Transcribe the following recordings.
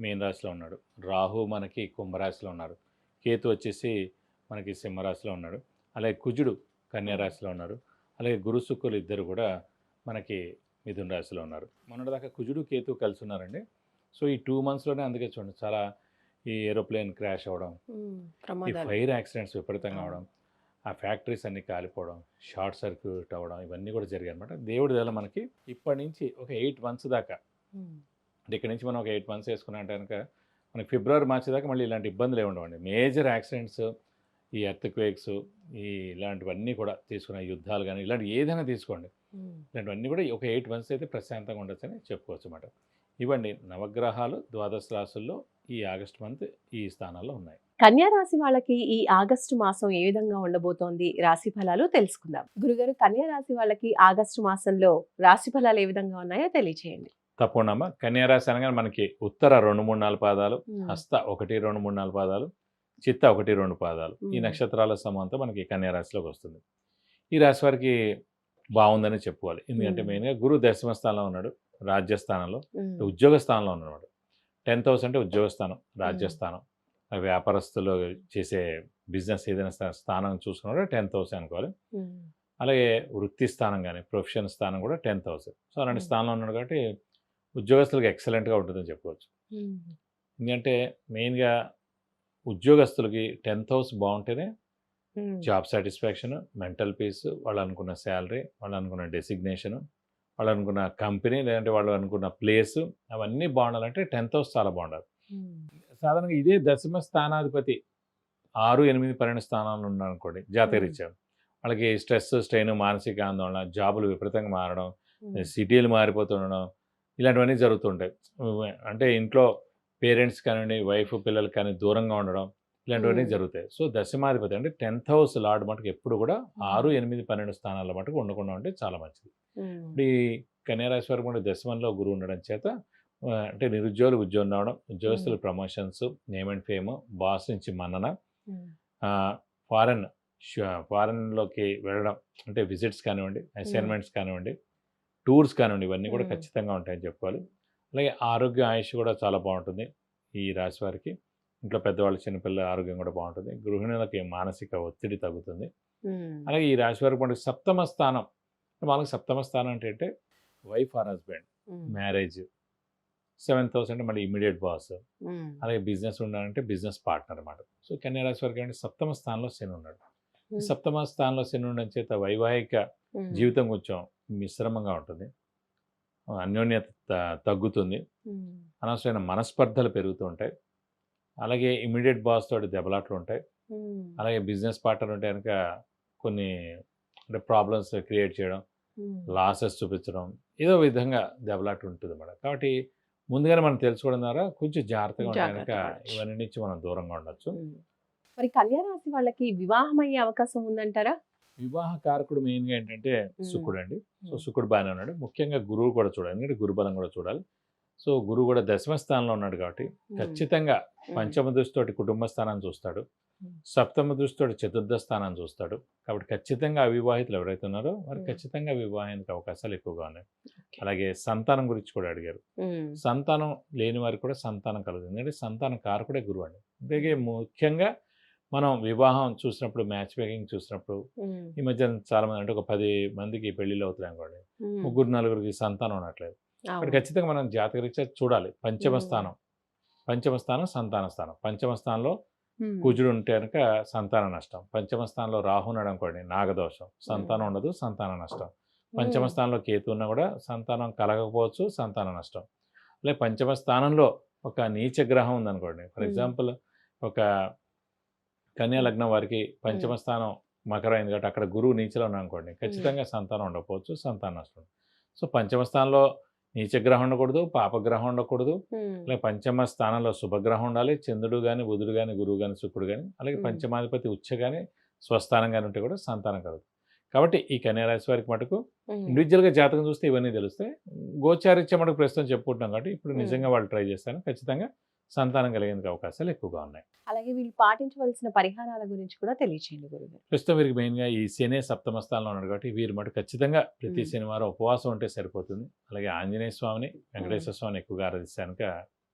మీన రాశిలో ఉన్నాడు. రాహు మనకి కుంభరాశిలో ఉన్నారు. కేతు వచ్చేసి మనకి సింహరాశిలో ఉన్నాడు. అలాగే కుజుడు కన్యా రాశిలో ఉన్నారు. అలాగే గురు శుక్రులు ఇద్దరు కూడా మనకి మిథున రాశిలో ఉన్నారు. మొన్నటిదాకా కుజుడు కేతు కలిసి ఉన్నారండి. సో ఈ టూ మంత్స్లోనే అందుకే చూడండి చాలా ఈ ఏరోప్లేన్ క్రాష్ అవ్వడం ఈ ఫైర్ యాక్సిడెంట్స్ విపరీతంగా. అవడం ఆ ఫ్యాక్టరీస్ అన్ని కాలిపోవడం షార్ట్ సర్క్యూట్ అవ్వడం ఇవన్నీ కూడా జరిగాయి అనమాట దేవుడి దల మనకి ఇప్పటి నుంచి ఒక ఎయిట్ మంత్స్ దాకా. అంటే ఇక్కడ నుంచి మనం ఒక ఎయిట్ మంత్స్ వేసుకున్నట్టు కనుక మనకి ఫిబ్రవరి మార్చి దాకా మళ్ళీ ఇలాంటి ఇబ్బందులు ఏమి ఉండవండి. మేజర్ యాక్సిడెంట్స్ ఈ ఎర్త్ క్వేక్స్ ఈ ఇలాంటివన్నీ కూడా తీసుకున్న యుద్ధాలు కానీ ఇలాంటి ఏదైనా తీసుకోండి. ఇలాంటివన్నీ కూడా ఒక ఎయిట్ మంత్స్ అయితే ప్రశాంతంగా ఉండొచ్చని చెప్పుకోవచ్చు అన్నమాట. ఇవ్వండి నవగ్రహాలు ద్వాదశ రాశుల్లో ఈ ఆగస్ట్ మంత్ ఈ స్థానాల్లో ఉన్నాయి. కన్యా రాశి వాళ్ళకి ఈ ఆగస్టు మాసం ఏ విధంగా ఉండబోతోంది రాశి ఫలాలు తెలుసుకుందాం. గురుగారు కన్యా రాశి వాళ్ళకి ఆగస్టు మాసంలో రాశి ఫలాలు ఏ విధంగా ఉన్నాయో తెలియచేయండి. తప్పకుండా అమ్మ కన్యారాశి అనగానే మనకి ఉత్తర రెండు మూడు నాలుగు పాదాలు. హస్త ఒకటి రెండు మూడు నాలుగు పాదాలు చిత్త ఒకటి రెండు పాదాలు ఈ. నక్షత్రాల సమూహంతో మనకి కన్యారాశిలోకి వస్తుంది ఈ రాశి వారికి బాగుందని చెప్పుకోవాలి ఎందుకంటే. మెయిన్గా గురు దశమ స్థానంలో ఉన్నాడు రాజ్యస్థానంలో. ఉద్యోగ స్థానంలో ఉన్నాడు టెన్త్ హౌస్ అంటే ఉద్యోగ స్థానం రాజ్యస్థానం వ్యాపారస్తులు చేసే బిజినెస్ ఏదైనా స్థా- స్థానం చూసుకున్నాడు టెన్త్ హౌస్ అనుకోవాలి. అలాగే వృత్తి స్థానం కానీ ప్రొఫెషన్ స్థానం కూడా టెన్త్ హౌస్ సో అలాంటి. స్థానంలో ఉన్నాడు కాబట్టి ఉద్యోగస్తులకు ఎక్సలెంట్గా ఉంటుందని చెప్పుకోవచ్చు. ఎందుకంటే మెయిన్గా ఉద్యోగస్తులకి టెన్త్ హౌస్ బాగుంటేనే. జాబ్ సాటిస్ఫాక్షన్ మెంటల్ పీస్ వాళ్ళు అనుకున్న శాలరీ వాళ్ళు అనుకున్న డెసిగ్నేషన్ వాళ్ళు అనుకున్న కంపెనీ లేదంటే వాళ్ళు అనుకున్న ప్లేస్ అవన్నీ బాగుండాలంటే టెన్త్ హౌస్ చాలా బాగుండాలి. సాధారణంగా ఇదే దశమ స్థానాధిపతి ఆరు ఎనిమిది పన్నెండు స్థానాలు ఉన్నాడు అనుకోండి జాతీయరీత్యా వాళ్ళకి స్ట్రెస్ స్ట్రెయిన్ మానసిక ఆందోళన జాబులు విపరీతంగా మారడం. సిటీలు మారిపోతుండడం ఇలాంటివన్నీ జరుగుతుంటాయి అంటే ఇంట్లో పేరెంట్స్ కానివ్వండి వైఫ్ పిల్లలు కానీ దూరంగా ఉండడం ఇలాంటివన్నీ. జరుగుతాయి సో దశమాధిపతి అంటే టెన్త్ హౌస్ లార్డ్ మటుకు ఎప్పుడు కూడా ఆరు ఎనిమిది పన్నెండు స్థానాల మటుకు ఉండకుండా ఉంటే చాలా మంచిది. ఇప్పుడు ఈ కన్యారాశి వారికి కూడా దశమంలో గురువు ఉండడం చేత అంటే నిరుద్యోగులు ఉద్యోగం రావడం ఉద్యోగస్తులు promotions name and fame boss నుంచి మన్నన. ఫారెన్ ఫారెన్లోకి వెళ్ళడం అంటే విజిట్స్ కానివ్వండి అసైన్మెంట్స్ కానివ్వండి టూర్స్ కానివ్వండి ఇవన్నీ కూడా. ఖచ్చితంగా ఉంటాయని చెప్పుకోవాలి అలాగే ఆరోగ్య ఆయుష్ కూడా చాలా బాగుంటుంది ఈ రాశి వారికి. ఇంట్లో పెద్దవాళ్ళు చిన్నపిల్లల ఆరోగ్యం కూడా బాగుంటుంది. గృహిణులకి మానసిక ఒత్తిడి తగ్గుతుంది. అలాగే ఈ రాశి వారికి మనకి సప్తమ స్థానం. మనకి సప్తమ స్థానం అంటే అంటే wife or husband. Marriage. Seventh house అంటే మళ్ళీ ఇమీడియట్ బాస్. అలాగే బిజినెస్ ఉండాలంటే బిజినెస్ పార్ట్నర్ అనమాట సో కన్యా రాశి వారికి అంటే సప్తమ స్థానంలో శని ఉన్నాడు. సప్తమ స్థానంలో శని ఉండడం చేత వైవాహిక జీవితం కొంచెం మిశ్రమంగా ఉంటుంది. అన్యోన్యత తగ్గుతుంది. అనవసరమైన మనస్పర్ధలు పెరుగుతూ ఉంటాయి. అలాగే ఇమీడియట్ బాస్ తోటి దెబ్బలాట్లు ఉంటాయి. అలాగే బిజినెస్ పార్ట్నర్ ఉంటే కనుక కొన్ని అంటే ప్రాబ్లమ్స్ క్రియేట్ చేయడం లాసెస్ చూపించడం ఏదో విధంగా దెబ్బలాట ఉంటుంది మేడం కాబట్టి ముందుగానే మనం తెలుసుకోవడం ద్వారా కొంచెం జాగ్రత్తగా ఉండొచ్చు. ఇవన్నీ నుంచి మనం దూరంగా ఉండొచ్చు. మరి కన్యా రాశి వాళ్ళకి వివాహం అయ్యే అవకాశం ఉందంటారా? వివాహ కారకుడు మెయిన్గా ఏంటంటే. శుక్రుడు అండి. సో. శుక్రుడు బాగానే ఉన్నాడు. ముఖ్యంగా గురువు కూడా చూడాలి. ఎందుకంటే గురుబలం కూడా చూడాలి. సో గురువు కూడా దశమ స్థానంలో ఉన్నాడు కాబట్టి ఖచ్చితంగా పంచమ దృష్టితోటి కుటుంబ స్థానాన్ని చూస్తాడు. సప్తమ దృష్టితోటి చతుర్థ స్థానాన్ని చూస్తాడు. కాబట్టి ఖచ్చితంగా అవివాహితులు ఎవరైతే ఉన్నారో మ్మ్. ఖచ్చితంగా వివాహానికి అవకాశాలు ఎక్కువగా ఉన్నాయి. అలాగే సంతానం గురించి కూడా అడిగారు. సంతానం లేని వారికి కూడా సంతానం కలుగుతుంది. ఎందుకంటే సంతానం కారకుడే గురువు అండి. అలాగే ముఖ్యంగా మనం వివాహం చూసినప్పుడు మ్యాచ్ మేకింగ్ చూసినప్పుడు ఈ మధ్య చాలా మంది అంటే ఒక పది మందికి పెళ్ళిళ్ళు అవుతున్నాయి అనుకోండి. ముగ్గురు నలుగురికి సంతానం ఉండట్లేదు. అవును. ఇక్కడ ఖచ్చితంగా మనం జాతకరీత్యా చూడాలి. పంచమ. స్థానం. పంచమ స్థానం సంతాన స్థానం. పంచమ స్థానంలో కుజుడు ఉంటే కనుక సంతాన నష్టం. పంచమ స్థానంలో రాహు ఉన్నాడు అనుకోండి నాగదోషం. సంతానం ఉండదు సంతాన నష్టం. పంచమ స్థానంలో కేతు ఉన్నా కూడా సంతానం కలగకపోవచ్చు సంతాన నష్టం. అలాగే పంచమ స్థానంలో ఒక నీచ గ్రహం ఉందనుకోండి. ఫర్. ఎగ్జాంపుల్ ఒక కన్యా లగ్నం వారికి పంచమ స్థానం మకర అయింది కాబట్టి అక్కడ గురువు నీచలో ఉన్నా అనుకోండి ఖచ్చితంగా సంతానం ఉండకపోవచ్చు సంతాన నష్టం సో పంచమ స్థానంలో నీచగ్రహం ఉండకూడదు పాపగ్రహం ఉండకూడదు. అలాగే పంచమ స్థానంలో శుభగ్రహం ఉండాలి. చంద్రుడు కానీ బుధుడు కానీ గురువు కానీ శుక్రుడు కానీ అలాగే. పంచమాధిపతి ఉచ్చ కానీ స్వస్థానం కానీ ఉంటే కూడా సంతానం కలుగుతుంది కాబట్టి ఈ కన్యా రాశి వారికి మటుకు ఇండివిజువల్గా జాతకం చూస్తే ఇవన్నీ తెలుస్తాయి. గోచారిత్యం మనకు ప్రస్తుతం చెప్పుకుంటున్నాం కాబట్టి ఇప్పుడు. నిజంగా వాళ్ళు ట్రై చేస్తాను ఖచ్చితంగా సంతానం కలిగేందుకు అవకాశాలు ఎక్కువగా ఉన్నాయి. అలాగే వీళ్ళు పాటించవలసిన పరిహారాల గురించి కూడా తెలియచేయండి గురుగారు. ప్రస్తుతం వీరికి మెయిన్గా ఈ శని సప్తమ స్థానంలో ఉన్నాడు కాబట్టి వీరు మటు ఖచ్చితంగా ప్రతి. శనివారం ఉపవాసం ఉంటే సరిపోతుంది. అలాగే ఆంజనేయ స్వామిని వెంకటేశ్వర స్వామిని ఎక్కువగా ఆరాధిస్తానుక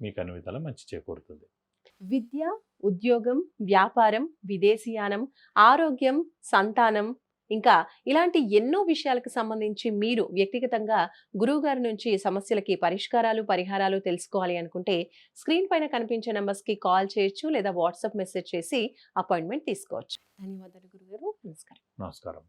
మీకు అన్ని విధాలా మంచి చేకూరుతుంది. విద్య ఉద్యోగం వ్యాపారం విదేశీయానం ఆరోగ్యం సంతానం ఇంకా ఇలాంటి ఎన్నో విషయాలకు సంబంధించి మీరు వ్యక్తిగతంగా గురువు గారి నుంచి సమస్యలకి పరిష్కారాలు పరిహారాలు తెలుసుకోవాలి అనుకుంటే స్క్రీన్ పైన కనిపించే నెంబర్స్కి కి కాల్ చేయొచ్చు లేదా వాట్సాప్ మెసేజ్ చేసి అపాయింట్మెంట్ తీసుకోవచ్చు. ధన్యవాదాలు గురుగారు. నమస్కారం. నమస్కారం.